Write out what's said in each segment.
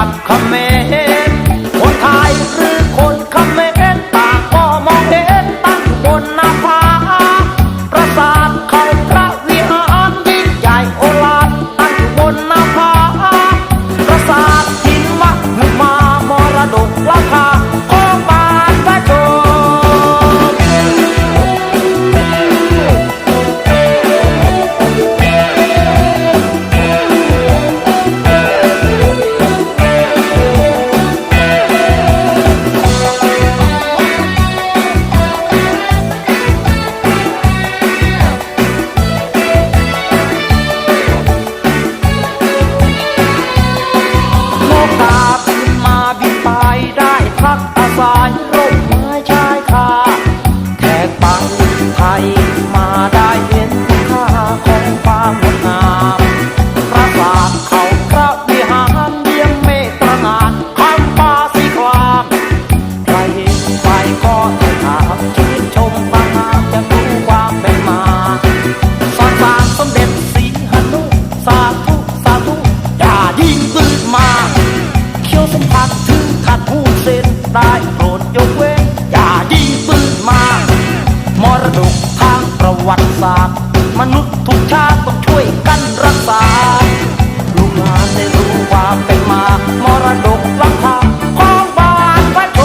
stop coming. มนุษย์ทุกชาติต้องช่วยกันรักษา ลูกหลานได้รู้ว่าเป็นมามรดกลักษาของบ้านพระช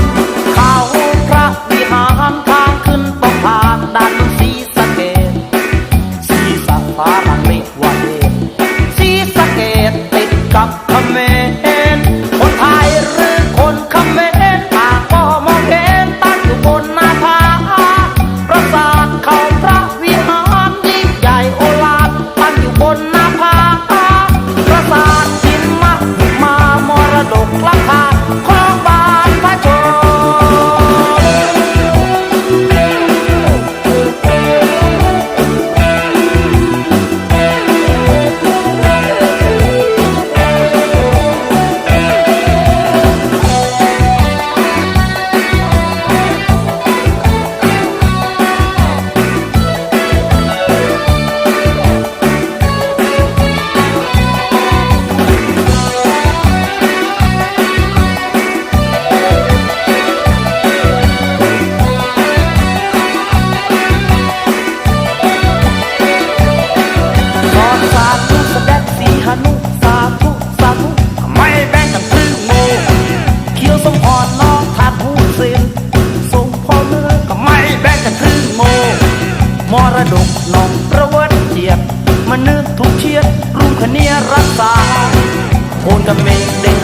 นเขาพระวิหารทางขึ้นต้องผ่านด่านสีสะเกดสีสะฟ้ามันไม่วันเสีสะเกดติดกับเขมร มรดกนองประวัติเจียดมันนึกทุกเชียดรุ่งคเนียรักษาโคนกับเมเด็ก